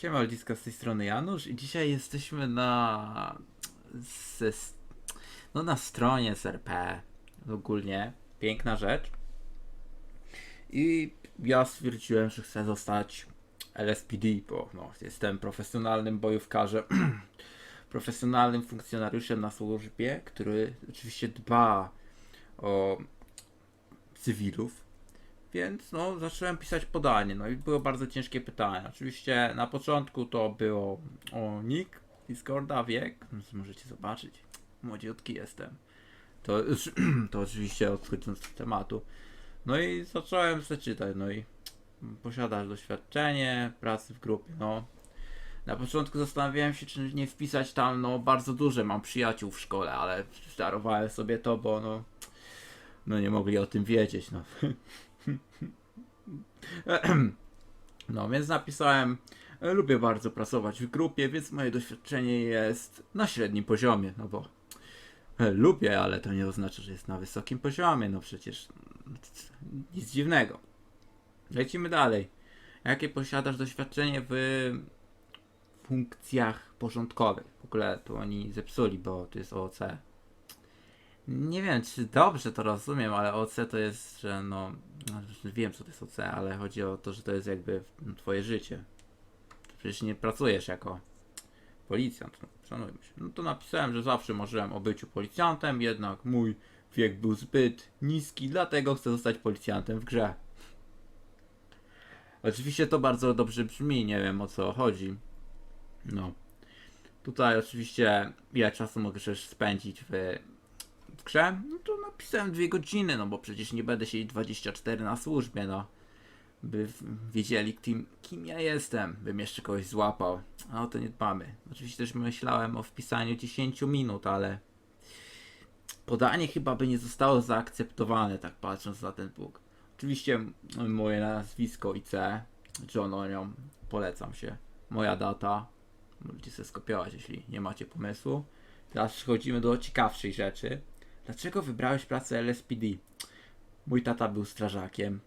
Siema ludziska, z tej strony Janusz i dzisiaj jesteśmy na... No na stronie SRP ogólnie. Piękna rzecz. I ja stwierdziłem, że chcę zostać LSPD, bo no, jestem profesjonalnym bojówkarzem, profesjonalnym funkcjonariuszem na służbie, który oczywiście dba o cywilów. Więc no, zacząłem pisać podanie. No i były bardzo ciężkie pytania. Oczywiście na początku to było o nick, Discorda, wiek. Możecie zobaczyć. Młodziutki jestem. To, to oczywiście odchodząc od tematu. No i zacząłem sobie czytać. No i posiadasz doświadczenie pracy w grupie. No. Na początku zastanawiałem się, czy nie wpisać tam, no bardzo duże mam przyjaciół w szkole, ale darowałem sobie to, bo no, no nie mogli o tym wiedzieć. No. No, więc napisałem, e, lubię bardzo pracować w grupie, więc moje doświadczenie jest na średnim poziomie, no bo e, lubię, ale to nie oznacza, że jest na wysokim poziomie, no przecież nic dziwnego. Lecimy dalej. Jakie posiadasz doświadczenie w funkcjach porządkowych? W ogóle to oni zepsuli, bo to jest OOC. Nie wiem, czy dobrze to rozumiem, ale OC to jest, że no, no, wiem co to jest OC, ale chodzi o to, że to jest jakby twoje życie. Przecież nie pracujesz jako policjant, no, szanujmy się. No to napisałem, że zawsze marzyłem o byciu policjantem, jednak mój wiek był zbyt niski, dlatego chcę zostać policjantem w grze. Oczywiście to bardzo dobrze brzmi, nie wiem o co chodzi. No. Tutaj oczywiście ile czasu możesz spędzić w w grze, no to napisałem dwie godziny, no bo przecież nie będę siedzieć 24 na służbie, no. By wiedzieli, kim, kim ja jestem, bym jeszcze kogoś złapał. A o to nie dbamy. Oczywiście też myślałem o wpisaniu 10 minut, ale podanie chyba by nie zostało zaakceptowane, tak patrząc na ten Bóg. Oczywiście m- moje nazwisko IC, John Onion, polecam się. Moja data, możecie sobie skopiować, jeśli nie macie pomysłu. Teraz przechodzimy do ciekawszej rzeczy. Dlaczego wybrałeś pracę LSPD? Mój tata był strażakiem,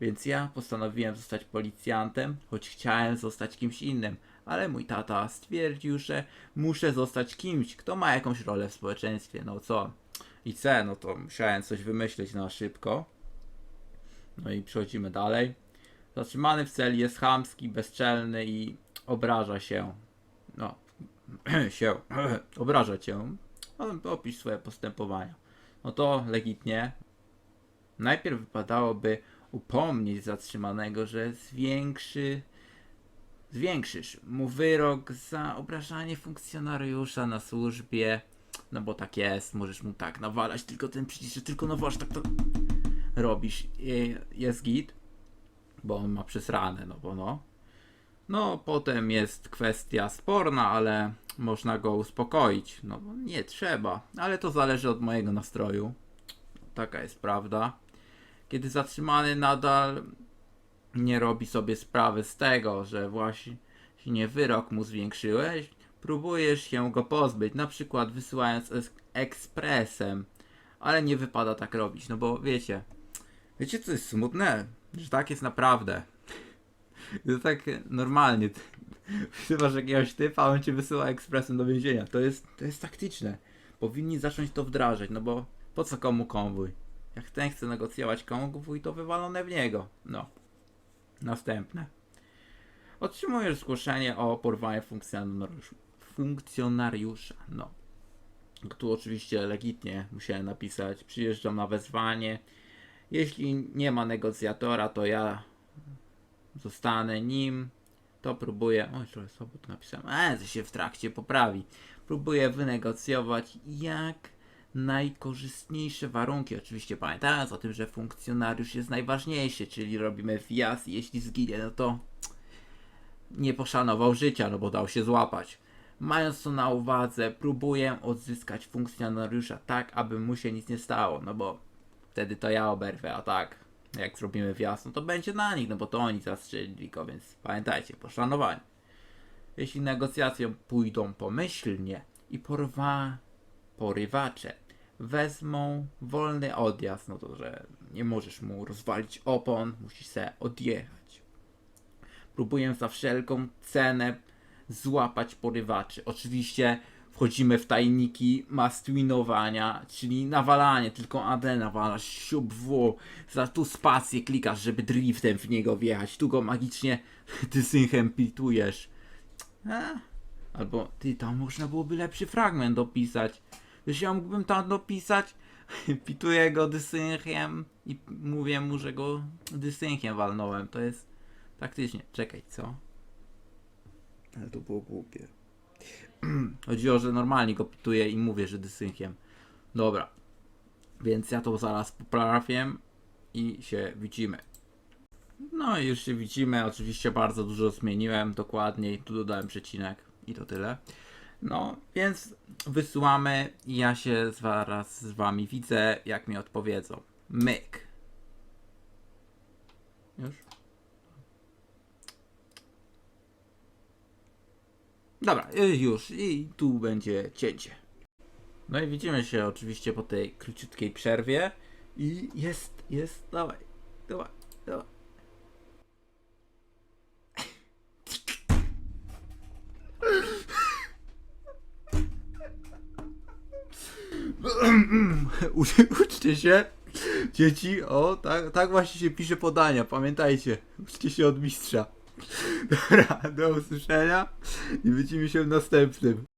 więc ja postanowiłem zostać policjantem, choć chciałem zostać kimś innym, ale mój tata stwierdził, że muszę zostać kimś, kto ma jakąś rolę w społeczeństwie. No co? I C, no to musiałem coś wymyślić na szybko. No i przechodzimy dalej. Zatrzymany w celi jest chamski, bezczelny i obraża się. No, się obraża cię. No, opisz swoje postępowania. No to legitnie. Najpierw wypadałoby upomnieć zatrzymanego, że zwiększy, zwiększysz mu wyrok za obrażanie funkcjonariusza na służbie. No bo tak jest, możesz mu tak nawalać, tylko ten przycisk, że tylko nawalasz, tak to robisz. I Jest git, bo on ma przesrane, no bo no. No, potem jest kwestia sporna, ale można go uspokoić. No, nie trzeba, ale to zależy od mojego nastroju. Taka jest prawda. Kiedy zatrzymany nadal nie robi sobie sprawy z tego, że właśnie wyrok mu zwiększyłeś, próbujesz się go pozbyć, na przykład wysyłając es- ekspresem, ale nie wypada tak robić, no bo wiecie, wiecie co jest smutne? Że tak jest naprawdę. To tak normalnie. Ty masz jakiegoś typa, on cię wysyła ekspresem do więzienia. To jest, to jest taktyczne. Powinni zacząć to wdrażać, no bo po co komu konwój? Jak ten chce negocjować konwój, to wywalone w niego. No. Następne. Otrzymujesz zgłoszenie o porwanie funkcjonariusza. Funkcjonariusza, no. Tu oczywiście legitnie musiałem napisać. Przyjeżdżam na wezwanie. Jeśli nie ma negocjatora, to ja zostanę nim, to próbuję. Oj, trochę słabo to napisałem. E, to się w trakcie poprawi. Próbuję wynegocjować jak najkorzystniejsze warunki. Oczywiście pamiętając o tym, że funkcjonariusz jest najważniejszy, czyli robimy wjazd i jeśli zginie, no to nie poszanował życia, no bo dał się złapać. Mając to na uwadze, próbuję odzyskać funkcjonariusza tak, aby mu się nic nie stało, no bo wtedy to ja oberwę, a tak, jak zrobimy wjazd, no to będzie na nich, no bo to oni zastrzelili go, więc pamiętajcie, poszanowanie. Jeśli negocjacje pójdą pomyślnie i porwa, porywacze wezmą wolny odjazd, no to że nie możesz mu rozwalić opon, musisz se odjechać. próbuję za wszelką cenę złapać porywaczy. Oczywiście wchodzimy w tajniki mastwinowania, czyli nawalanie, tylko AD nawalasz, siup w, za tu spację klikasz, żeby driftem w niego wjechać, tu go magicznie dysynchem pitujesz. A? Albo ty, tam można byłoby lepszy fragment dopisać. Wiesz, ja mógłbym tam dopisać, pituję go dysynchem i mówię mu, że go dysynchem walnąłem. To jest taktycznie. Czekaj, co? Ale to było głupie. Chodziło, że normalnie go pituję i mówię, że dysynchem. Dobra. Więc ja to zaraz poprawię i się widzimy. No i już się widzimy. Oczywiście bardzo dużo zmieniłem dokładniej. Tu dodałem przecinek i to tyle. No, więc wysyłamy i ja się zaraz z wami widzę, jak mi odpowiedzą. Myk. Już? Dobra, y, już. I tu będzie cięcie. No i widzimy się oczywiście po tej króciutkiej przerwie. I jest, jest, dawaj, dawaj, dawaj. Ucz- Uczcie się, dzieci, o, tak, tak właśnie się pisze podania, pamiętajcie, uczcie się od mistrza. Dobra, do usłyszenia i widzimy się w następnym.